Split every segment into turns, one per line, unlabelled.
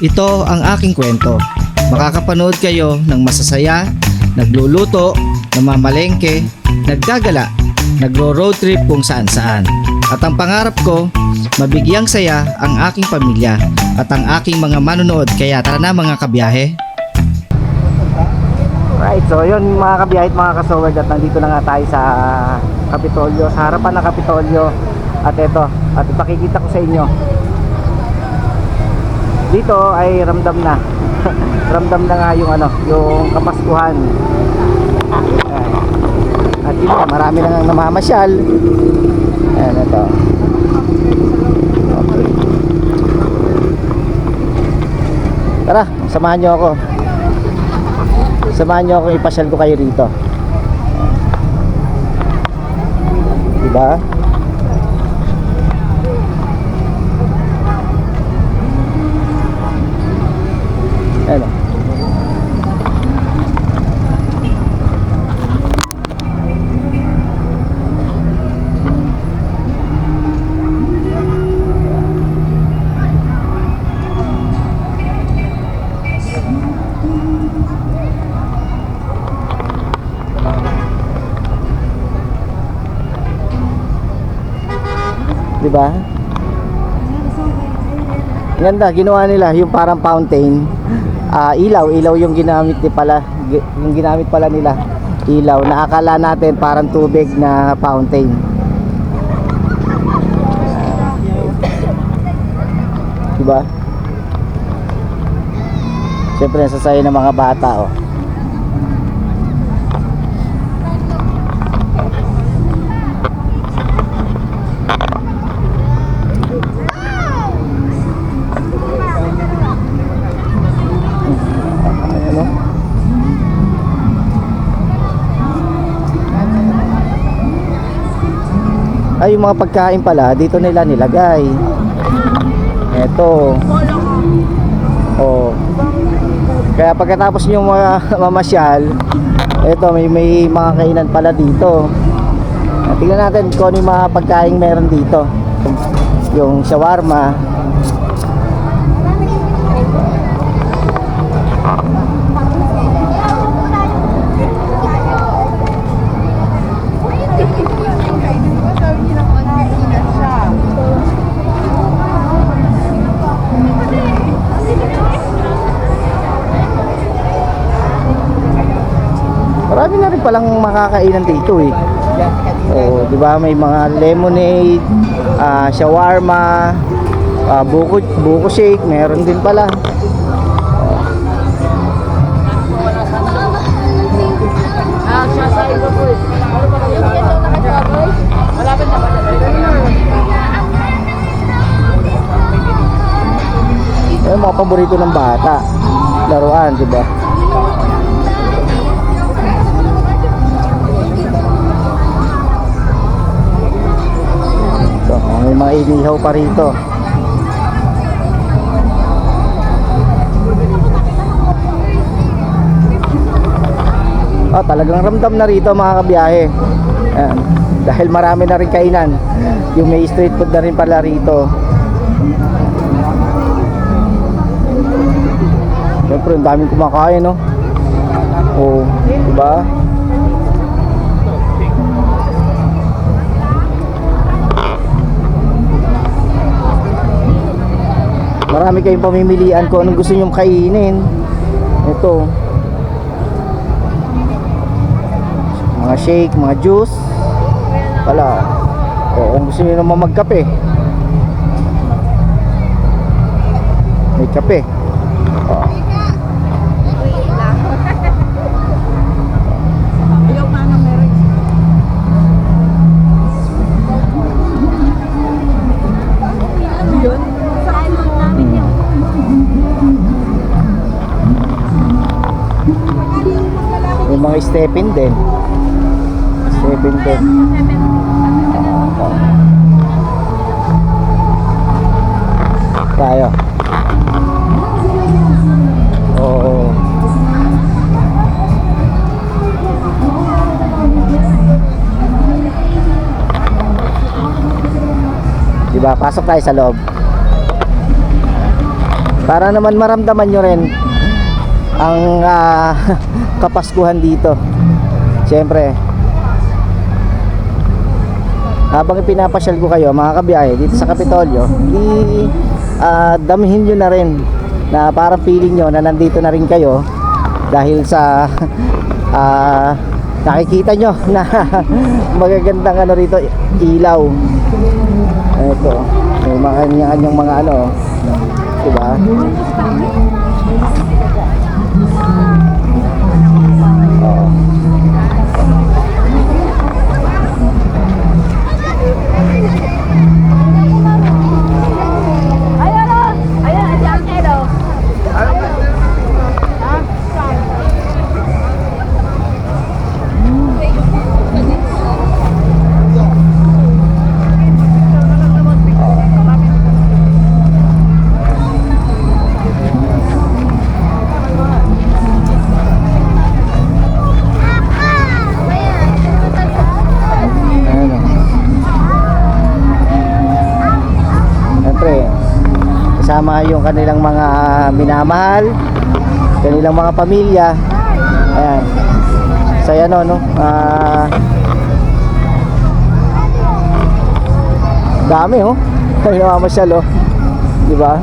Ito ang aking kwento. Makakapanood kayo ng masasaya, nagluluto, namamalengke, nagkagala, nagro-road trip kung saan saan. At ang pangarap ko, mabigyang saya ang aking pamilya at ang aking mga manonood kaya tara na mga kabiyahe. Right, so yun mga kabiyahe at mga kasoward at nandito na nga tayo sa Kapitolyo, sa harapan ng Kapitolyo at ito, at ipakikita ko sa inyo dito ay ramdam na. Ramdam na nga yung ano yung kapaskuhan. At yun nga marami na nga namamasyal. Ayan ito. Okay tara samahan nyo ako. Samahan nyo ako ipasyal ko kayo rito. Diba Ayan o. Diba? Ganda, ginawa nila yung parang fountain. Ah, ilaw, ilaw yung ginamit ni pala, yung ginamit pala nila. Ilaw, naakala natin parang tubig na fountain. Diba? Siyempre, nasasaya ng mga bata, oh. Ay, yung mga pagkain pala, dito nila nilagay. Eto. Oh. Kaya pagkatapos nyo mga mamasyal, eto may may mga kainan pala dito. Tingnan natin kung ano yung mga pagkain meron dito. Yung shawarma. Rin palang makakainan dito eh. Oh, 'di ba? May mga lemonade, ah, shawarma, ah, buko buko shake, meron din pala. Ayun, mga paborito ng bata. Laruan, 'di ba? May mga inihaw pa rito. Oh, talagang ramdam na rito mga kabiyahe. Ayan. Dahil marami na rin kainan. Yung may street food na rin pala rito. Siyempre, ang daming kumakain, no? Oh, diba? Marami kayong pamimilian kung anong gusto nyong kainin. Ito. Mga shake, mga juice. Wala. O kung gusto niyo naman magkape. May kape. O. stepin din. Stepin din. Tayo. Oo. Diba? Pasok tayo sa loob. Para naman maramdaman nyo rin ang ah, kapaskuhan dito. Siyempre, habang ipinapasyal ko kayo mga kabiyahe dito sa Kapitolyo, di ah, damihin nyo na rin na parang feeling nyo na nandito na rin kayo dahil sa ah, nakikita nyo na magagandang ano rito ilaw. Ito may mga kanya-kanyang mga ano diba kasama yung kanilang mga minamahal, kanilang mga pamilya. Ayan. Saya no, no? Ah, dami oh. Ay, namamasyal oh. Di ba?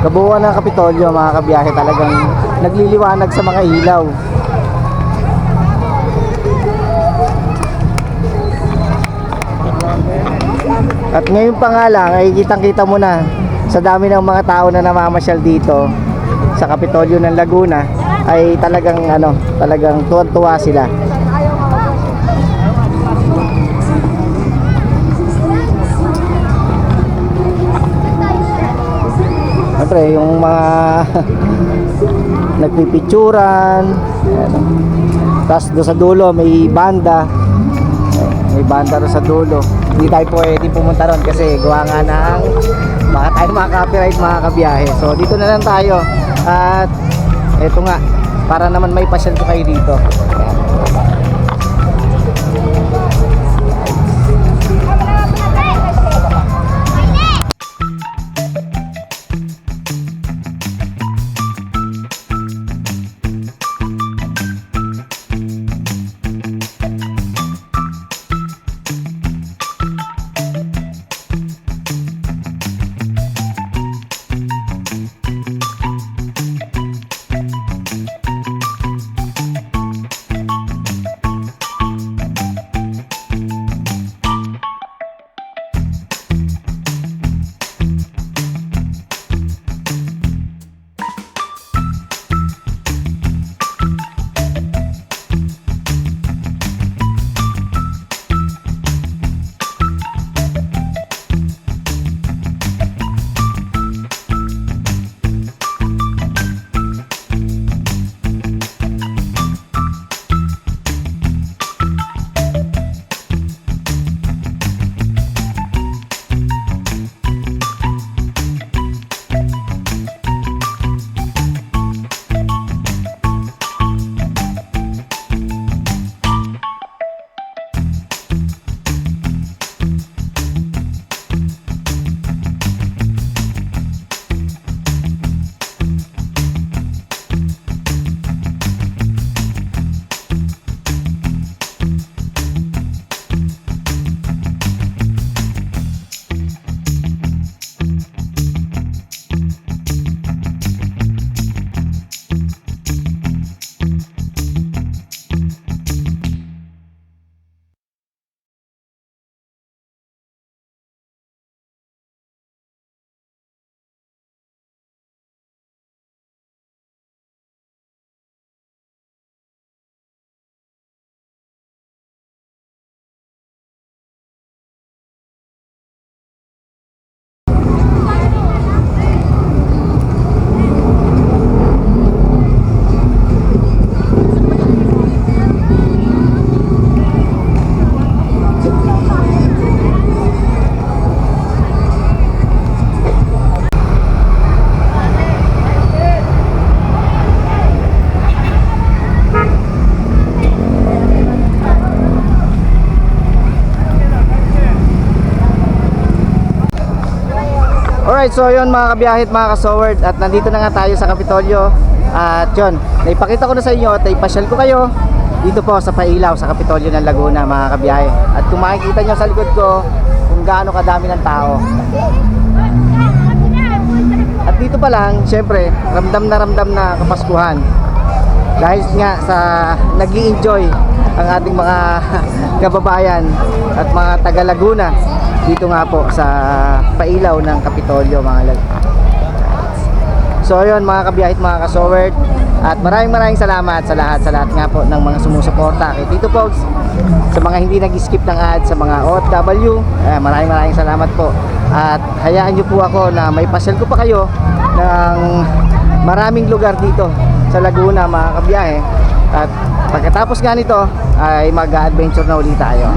Kabuuan ng Kapitolyo mga kabiyahe talagang nagliliwanag sa mga ilaw. At ngayon pa nga lang ay kitang kita mo na sa dami ng mga tao na namamasyal dito sa Kapitolyo ng Laguna ay talagang ano, talagang tuwan-tuwa sila. Siyempre, yung mga nagpipicturan, tapos doon sa dulo may banda, may banda doon sa dulo. Hindi tayo pwede pumunta ron kasi gawa nga ng baka tayo mga copyright mga kabiyahe. So dito na lang tayo at eto nga, para naman may pasyal kayo dito. Alright, so yun mga kabiyahit, mga kasoward At nandito na nga tayo sa Kapitolyo. At yun, naipakita ko na sa inyo at naipasyal ko kayo Dito po sa Pailaw, sa Kapitolyo ng Laguna mga kabiyahe At kung makikita nyo sa likod ko Kung gaano kadami ng tao. At dito pa lang, syempre, ramdam na ramdam na kapaskuhan. Dahil nga sa nag enjoy ang ating mga kababayan at mga taga Laguna dito nga po sa pailaw ng Kapitolyo mga lag. So ayun mga kabiyahit mga kasowerd at maraming maraming salamat sa lahat sa lahat nga po ng mga sumusuporta kay Tito Pogs sa mga hindi nag-skip ng ads sa mga OFW eh, maraming maraming salamat po at hayaan nyo po ako na may pasyal ko pa kayo ng maraming lugar dito sa Laguna mga kabiyahe at pagkatapos nga nito ay mag-adventure na ulit tayo